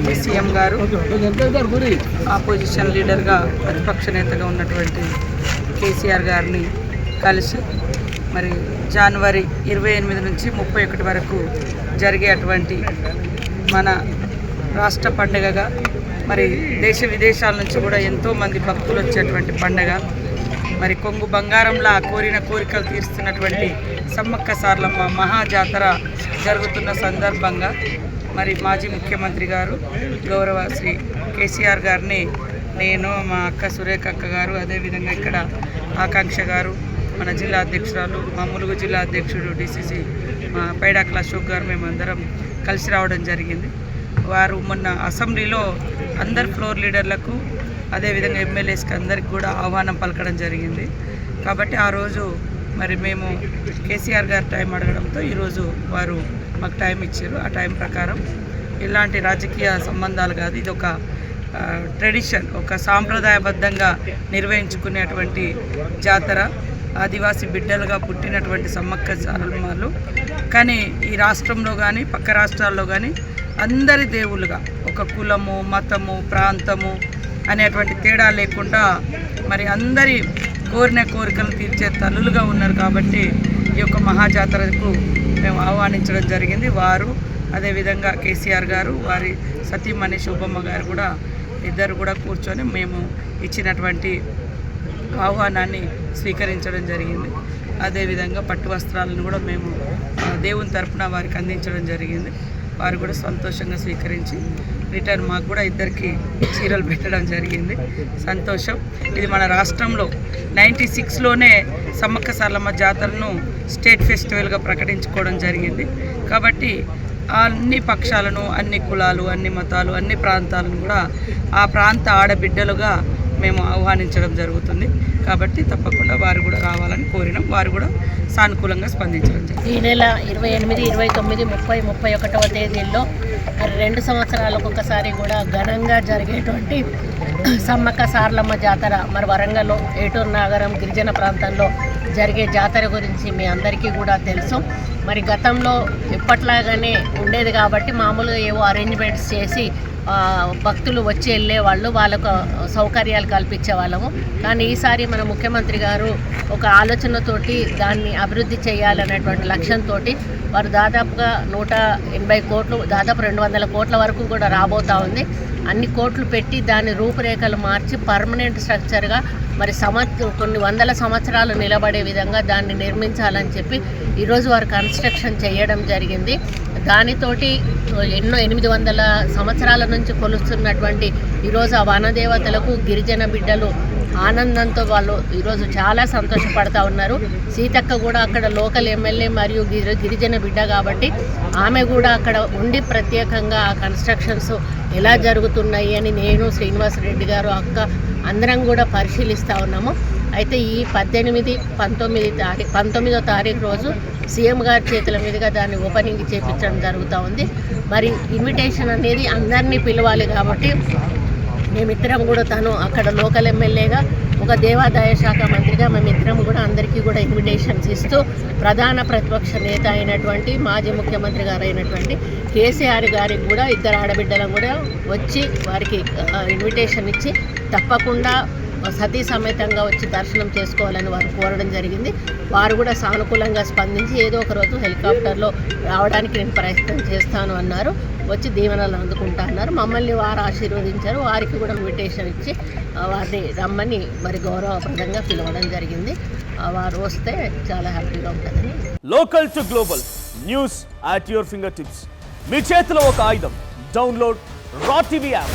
మాజీ సీఎం గారు ఆపోజిషన్ లీడర్గా ప్రతిపక్ష నేతగా ఉన్నటువంటి కేసీఆర్ గారిని కలిసి మరి జనవరి ఇరవై ఎనిమిది నుంచి ముప్పై ఒకటి వరకు జరిగేటువంటి మన రాష్ట్ర పండుగగా మరి దేశ విదేశాల నుంచి కూడా ఎంతోమంది భక్తులు వచ్చేటువంటి పండుగ. మరి కొంగు బంగారంలా కోరిన కోరికలు తీరుస్తున్నటువంటి సమ్మక్క సార్లమ్మ మహాజాతర జరుగుతున్న సందర్భంగా మరి మాజీ ముఖ్యమంత్రి గారు గౌరవ శ్రీ కేసీఆర్ గారిని నేను మా అక్క సురేఖ అక్క గారు అదేవిధంగా ఇక్కడ ఆకాంక్ష గారు మన జిల్లా అధ్యక్షురాలు మా ములుగు జిల్లా అధ్యక్షుడు డిసిసి మా పైడాకుల అశోక్ గారు మేమందరం కలిసి రావడం జరిగింది. వారు మొన్న అసెంబ్లీలో అందరు ఫ్లోర్ లీడర్లకు అదేవిధంగా ఎమ్మెల్యేస్కి అందరికి కూడా ఆహ్వానం పలకడం జరిగింది. కాబట్టి ఆ రోజు మరి మేము కేసీఆర్ గారు టైం అడగడంతో ఈరోజు వారు మాకు టైం ఇచ్చారు. ఆ టైం ప్రకారం ఇలాంటి రాజకీయ సంబంధాలు కాదు. ఇది ఒక ట్రెడిషన్ ఒక సాంప్రదాయబద్ధంగా నిర్వహించుకునేటువంటి జాతర. ఆదివాసీ బిడ్డలుగా పుట్టినటువంటి సమ్మక్క సారలమ్మలు కానీ ఈ రాష్ట్రంలో కానీ పక్క రాష్ట్రాల్లో కానీ అందరి దేవుళ్ళుగా ఒక కులము మతము ప్రాంతము అనేటువంటి తేడా లేకుండా మరి అందరి కోరిన కోరికలు తీర్చే తల్లులుగా ఉన్నారు కాబట్టి ఈ యొక్క మహాజాతరకు మేము ఆహ్వానించడం జరిగింది. వారు అదేవిధంగా కేసీఆర్ గారు వారి సతీమణి శోభమ్మ గారు కూడా ఇద్దరు కూడా కూర్చొని మేము ఇచ్చినటువంటి ఆహ్వానాన్ని స్వీకరించడం జరిగింది. అదేవిధంగా పట్టు వస్త్రాలను కూడా మేము దేవుని తరఫున వారికి అందించడం జరిగింది. వారు కూడా సంతోషంగా స్వీకరించి రిటర్న్ మాకు కూడా ఇద్దరికి చీరలు పెట్టడం జరిగింది. సంతోషం. ఇది మన రాష్ట్రంలో నైంటీ సిక్స్లోనే సమ్మక్క సార్లమ్మ జాతరను స్టేట్ ఫెస్టివల్గా ప్రకటించుకోవడం జరిగింది. కాబట్టి అన్ని పక్షాలను అన్ని కులాలు అన్ని మతాలు అన్ని ప్రాంతాలను కూడా ఆ ప్రాంత ఆడబిడ్డలుగా మేము ఆహ్వానించడం జరుగుతుంది. కాబట్టి తప్పకుండా వారు కూడా రావాలని కోరినాం. వారు కూడా సానుకూలంగా స్పందించడం జరిగింది. ఈ నెల ఇరవై ఎనిమిది ఇరవై తొమ్మిది ముప్పై ముప్పై ఒకటవ తేదీల్లో మరి రెండు సంవత్సరాలకు ఒకసారి కూడా ఘనంగా జరిగేటువంటి సమ్మక్క సార్లమ్మ జాతర మరి వరంగల్లో ఏటూరు నాగరం గిరిజన ప్రాంతంలో జరిగే జాతర గురించి మీ అందరికీ కూడా తెలుసు. మరి గతంలో ఎప్పట్లాగానే ఉండేది కాబట్టి మామూలుగా ఏవో అరేంజ్మెంట్స్ చేసి భక్తులు వచ్చి వెళ్ళే వాళ్ళు వాళ్ళకు సౌకర్యాలు కల్పించే వాళ్ళము. కానీ ఈసారి మన ముఖ్యమంత్రి గారు ఒక ఆలోచనతోటి దాన్ని అభివృద్ధి చేయాలనేటువంటి లక్ష్యంతో వారు దాదాపుగా నూట ఎనభై కోట్లు దాదాపు రెండు వందల కోట్ల వరకు కూడా రాబోతా ఉంది. అన్ని కోట్లు పెట్టి దాని రూపురేఖలు మార్చి పర్మనెంట్ స్ట్రక్చర్గా మరి సంవత్ కొన్ని వందల సంవత్సరాలు నిలబడే విధంగా దాన్ని నిర్మించాలని చెప్పి ఈరోజు వారు కన్స్ట్రక్షన్ చేయడం జరిగింది. దానితోటి ఎన్నో ఎనిమిది వందల సంవత్సరాల నుంచి కొలుస్తున్నటువంటి ఈరోజు ఆ వనదేవతలకు గిరిజన బిడ్డలు ఆనందంతో వాళ్ళు ఈరోజు చాలా సంతోషపడతా ఉన్నారు. సీతక్క కూడా అక్కడ లోకల్ ఎమ్మెల్యే మరియు గిరిజన బిడ్డ కాబట్టి ఆమె కూడా అక్కడ ఉండి ప్రత్యేకంగా ఆ కన్స్ట్రక్షన్స్ ఎలా జరుగుతున్నాయి అని నేను శ్రీనివాస్ రెడ్డి గారు అక్క అందరం కూడా పరిశీలిస్తూ ఉన్నాము. అయితే ఈ పద్దెనిమిది పంతొమ్మిది తారీఖు పంతొమ్మిదో తారీఖు రోజు సీఎం గారి చేతుల మీదుగా దాన్ని ఓపెనింగ్ చేపించడం జరుగుతూ ఉంది. మరి ఇన్విటేషన్ అనేది అందరినీ పిలవాలి కాబట్టి మేమిద్దరం కూడా తను అక్కడ లోకల్ ఎమ్మెల్యేగా ఒక దేవాదాయ శాఖ మంత్రిగా మేమిద్దరం కూడా అందరికీ కూడా ఇన్విటేషన్స్ ఇస్తూ ప్రధాన ప్రతిపక్ష నేత అయినటువంటి మాజీ ముఖ్యమంత్రి గారు అయినటువంటి కేసీఆర్ గారికి కూడా ఇద్దరు ఆడబిడ్డలను కూడా వచ్చి వారికి ఇన్విటేషన్ ఇచ్చి తప్పకుండా సతీ సమేతంగా వచ్చి దర్శనం చేసుకోవాలని వారు కోరడం జరిగింది. వారు కూడా సానుకూలంగా స్పందించి ఏదో ఒక రోజు హెలికాప్టర్లో రావడానికి నేను ప్రయత్నం చేస్తాను అన్నారు. వచ్చి దీవెనలు అందుకుంటా అన్నారు. మమ్మల్ని వారు ఆశీర్వదించారు. వారికి కూడా ఇన్విటేషన్ ఇచ్చి వారిని రమ్మని మరి గౌరవప్రదంగా పిలవడం జరిగింది. వారు వస్తే చాలా హ్యాపీగా ఉంటుందని. Local to global news at your finger tips మీ చేతిలో ఒక ఆయుధం. Download Raw TV app